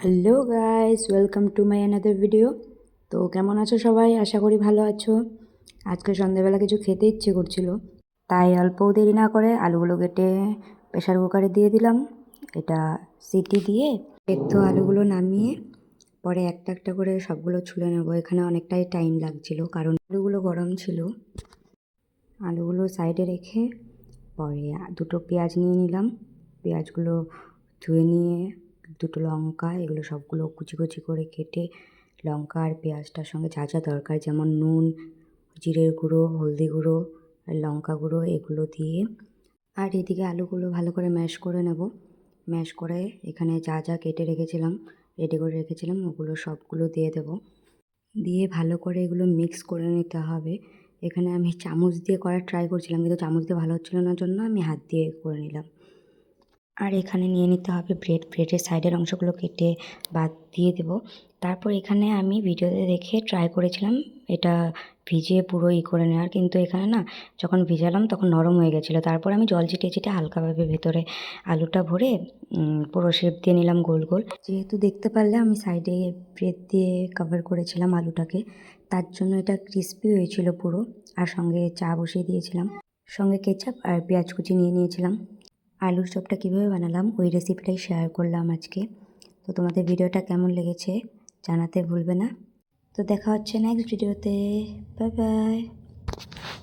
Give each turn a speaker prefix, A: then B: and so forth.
A: Hello guys welcome to my another video তো কেমন আছো সবাই? আশা করি ভালো আছো। আজকে সন্ধ্যাবেলা কিছু খেতে ইচ্ছে করছিল, তাই অল্পও দেরি না করে আলুগুলো কেটে প্রেশার কুকারে দিয়ে দিলাম। এটা সিটি দিয়ে সেদ্ধ আলুগুলো নামিয়ে পরে একটা একটা করে সবগুলো ছুলে নেব। এখানে অনেকটাই টাইম লাগছিল, কারণ আলুগুলো গরম ছিল। আলুগুলো সাইডে রেখে পরে দুটো পেঁয়াজ নিয়ে নিলাম। পেঁয়াজগুলো ধুয়ে নিয়ে দুটো লঙ্কা, এগুলো সবগুলো কুচি কুচি করে কেটে লঙ্কা আর পেঁয়াজটার সঙ্গে যা যা দরকার, যেমন নুন, জিরের গুঁড়ো, হলদি গুঁড়ো, আর লঙ্কা গুঁড়ো, এগুলো দিয়ে আর এদিকে আলুগুলো ভালো করে ম্যাশ করে নেব। ম্যাশ করে এখানে যা যা কেটে রেখেছিলাম রেডি করে রেখেছিলাম, ওগুলো সবগুলো দিয়ে দেব। দিয়ে ভালো করে এগুলো মিক্স করে নিতে হবে। এখানে আমি চামচ দিয়ে করার ট্রাই করছিলাম, কিন্তু চামচ দিয়ে ভালো হচ্ছিল না জন্য আমি হাত দিয়ে করে নিলাম। আর এখানে নিয়ে নিতে হবে ব্রেড। ব্রেডের সাইডের অংশগুলো কেটে বাদ দিয়ে দেবো। তারপর এখানে আমি ভিডিওতে দেখে ট্রাই করেছিলাম। এটা ভিজিয়ে পুরো ই করে নেওয়ার। কিন্তু এখানে না, যখন ভিজালাম তখন নরম হয়ে গেছিল। তারপর আমি জল ছিটিয়ে ছিটিয়ে হালকাভাবে ভেতরে আলুটা ভরে পুরো শেপ দিয়ে নিলাম গোল গোল। যেহেতু দেখতে পারলে আমি সাইডে ব্রেড দিয়ে কভার করেছিলাম আলুটাকে, তার জন্য এটা ক্রিস্পি হয়েছিল পুরো। আর সঙ্গে চা বসিয়ে দিয়েছিলাম। সঙ্গে কেচাপ আর পেঁয়াজ কুচি নিয়ে নিয়েছিলাম। আলুর চপটা কীভাবে বানালাম, ওই রেসিপিটাই শেয়ার করলাম আজকে। তো তোমাদের ভিডিওটা কেমন লেগেছে জানাতে ভুলবে না। তো দেখা হচ্ছে নেক্সট ভিডিওতে বাই বাই